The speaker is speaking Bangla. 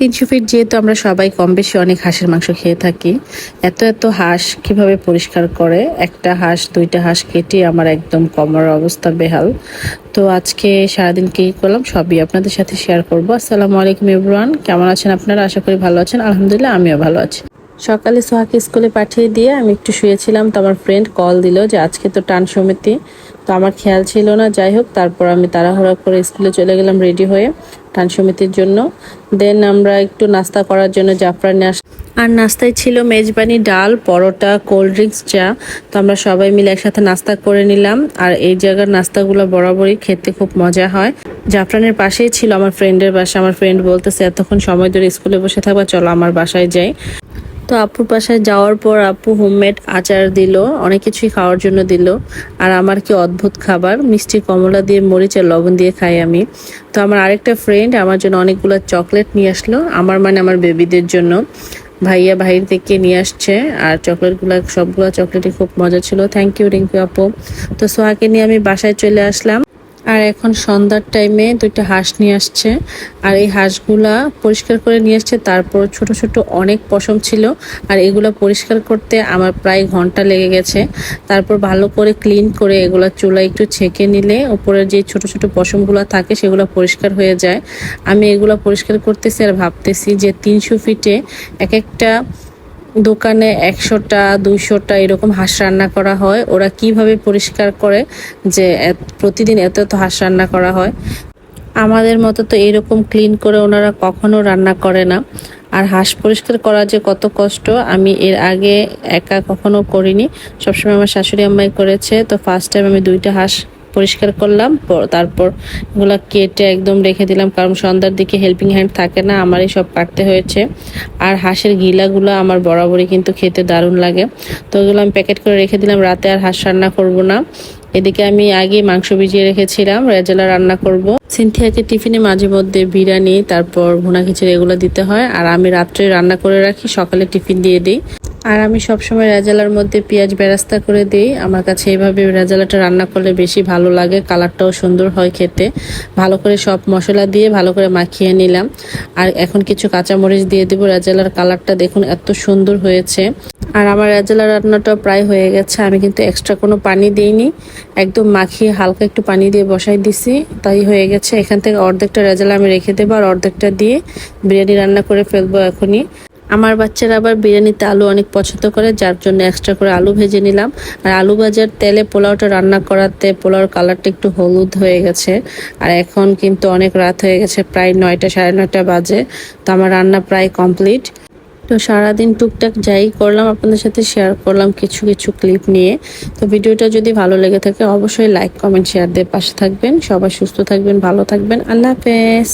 তিনশো ফিট যেহেতু আমরা সবাই কম বেশি অনেক হাঁসের মাংস খেয়ে থাকি, এত এত হাঁস কীভাবে পরিষ্কার করে? একটা হাঁস, দুইটা হাঁস কেটে আমার একদম কমর অবস্থা বেহাল। তো আজকে সারাদিন কি করলাম সবই আপনাদের সাথে শেয়ার করব। আসসালামু আলাইকুম ইব্রান কেমন আছেন আপনারা? আশা করি ভালো আছেন, আলহামদুলিল্লাহ আমিও ভালো আছি। সকালে সোহাকে স্কুলে পাঠিয়ে দিয়ে আমি একটু শুয়েছিলাম, তো আমার ফ্রেন্ড কল দিল যে আজকে তো টান সমিতি, তো আমার খেয়াল ছিল না। যাই হোক, তারপর আমি তাড়াহুড়া করে স্কুলে চলে গেলাম রেডি হয়ে। টান সমিতির জন্য। দেন আমরা একটু নাস্তা করার জন্য জাফরানে আস আর নাস্তায় ছিল মেজবানি ডাল, পরোটা কোল্ড ড্রিঙ্কস চা। তো আমরা সবাই মিলে একসাথে নাস্তা করে নিলাম। আর এই জায়গার নাস্তাগুলো বরাবরই খেতে খুব মজা হয়। জাফরানের পাশেই ছিল আমার ফ্রেন্ডের বাসা। আমার ফ্রেন্ড বলতেছে, এতক্ষণ সময় ধরে স্কুলে বসে থাকবা, চলো আমার বাসায় যাই। তো আপুর বাসায় যাওয়ার পর আপু হোমমেড আচার দিল, অনেক কিছুই খাওয়ার জন্য দিল। আর আমার কি অদ্ভুত খাবার, মিষ্টি কমলা দিয়ে মরিচ আর লবণ দিয়ে খাই আমি। তো আমার আরেকটা ফ্রেন্ড আমার জন্য অনেকগুলো চকলেট নিয়ে আসলো, আমার মানে আমার বেবিদের জন্য। ভাইয়া ভাইয়ের থেকে নিয়ে আসছে, আর চকলেটগুলো সবগুলো চকলেটই খুব মজা ছিল। থ্যাংক ইউ রিঙ্কু আপু। তো সোহাকে নিয়ে আমি বাসায় চলে আসলাম। আর এখন সন্ধ্যার টাইমে দুইটা হাঁস নিয়ে আসছে। আর এই হাঁসগুলা পরিষ্কার করে নিয়ে আসছে। তারপর ছোট ছোট অনেক পশম ছিল। আর এগুলো পরিষ্কার করতে আমার প্রায় ঘণ্টা লেগে গেছে। তারপর ভালো করে ক্লিন করে এগুলো চুলা একটু ছেঁকে নিলে উপরের যে ছোট ছোট পশমগুলো থাকে, সেগুলো পরিষ্কার হয়ে যায়। আমি এগুলো পরিষ্কার করতেছি আর ভাবতেছি যে তিনশো ফিটে এক একটা দোকানে একশোটা, দুইশোটা এরকম হাঁস রান্না করা হয়। ওরা কীভাবে পরিষ্কার করে যে প্রতিদিন এত এত হাঁস রান্না করা হয়? আমাদের মতো তো এরকম ক্লিন করে ওনারা কখনো রান্না করে না। আর হাঁস পরিষ্কার করা যে কত কষ্ট, আমি এর আগে একা কখনো করিনি। সবসময় আমার শাশুড়ি আম্মাই করেছে, তো ফার্স্ট টাইম আমি দুইটা হাঁস পরিষ্কার করলাম তারপর এগুলো কেটে একদম রেখে দিলাম, কারণ সন্ধ্যার দিকে হেল্পিং হ্যান্ড থাকে না, আমারই সব কাটতে হয়েছে। আর হাঁসের গিলাগুলো আমার বরাবরই কিন্তু খেতে দারুণ লাগে। তো ওগুলো আমি প্যাকেট করে রেখে দিলাম, রাতে আর হাঁস রান্না করব না। এদিকে আমি আগে মাংস ভিজিয়ে রেখেছিলাম, রেজালা রান্না করব। সিনথিয়াকে টিফিনে মাঝে মধ্যে বিরিয়ানি, তারপর ভুনা খিচুড়ি এগুলো দিতে হয়। আর আমি রাত্রে রান্না করে রাখি, সকালে টিফিন দিয়ে দিই। আর আমি সবসময় রেজালার মধ্যে পেঁয়াজ বেরাস্তা করে দিই। আমার কাছে এইভাবে রেজালাটা রান্না করলে বেশি ভালো লাগে, কালারটাও সুন্দর হয় খেতে। ভালো করে সব মশলা দিয়ে ভালো করে মাখিয়ে নিলাম। আর এখন কিছু কাঁচামরিচ দিয়ে দিব। রেজালার কালারটা দেখুন এত সুন্দর হয়েছে। আর আমার রেজালা রান্নাটা প্রায় হয়ে গেছে। আমি কিন্তু এক্সট্রা কোনো পানি দিইনি। একদম মাখিয়ে হালকা একটু পানি দিয়ে বসাই দিছি। তাই হয়ে গেছে। এখান থেকে অর্ধেকটা রেজালা আমি রেখে দেবো আর অর্ধেকটা দিয়ে বিরিয়ানি রান্না করে ফেলব এখনই। আমার বাচ্চারা আবার বিরিয়ানিতে আলু অনেক পছন্দ করে, যার জন্য এক্সট্রা করে আলু ভেজে নিলাম। আর আলু ভাজার তেলে পোলাওটা রান্না করাতে পোলাওর কালারটা একটু হলুদ হয়ে গেছে। আর এখন কিন্তু অনেক রাত হয়ে গেছে, প্রায় নয়টা, সাড়ে নয়টা বাজে। তো আমার রান্না প্রায় কমপ্লিট তো সারাদিন টুকটাক যাই করলাম, আপনাদের সাথে শেয়ার করলাম কিছু কিছু ক্লিপ নিয়ে। তো ভিডিওটা যদি ভালো লেগে থাকে, অবশ্যই লাইক কমেন্ট শেয়ার দিয়ে পাশে থাকবেন। সবাই সুস্থ থাকবেন, ভালো থাকবেন। আল্লাহ হাফেজ।